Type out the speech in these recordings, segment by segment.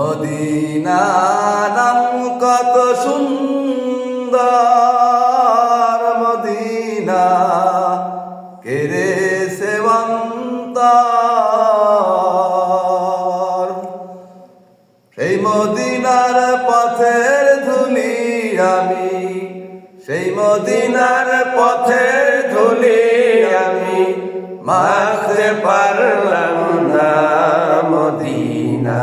Medina নাম কত সুন্দর, মদিনা। কেরে সেবন্তর সেই মদিনার পথের ধুলি আমি, সেই মদিনার পথের ধুলি আমি মাখতে পারলাম না মদিনা।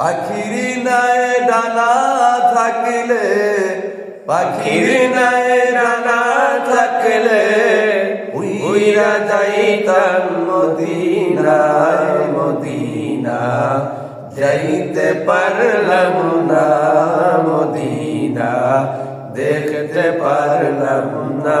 পাখির নাই ডানা থাকিলে, পাখির নাই ডানা থাকলে, উইরা যাইতাম মদিনায়, মদিনা যাইতে পারলাম না, মদিনা দেখতে পারলাম না।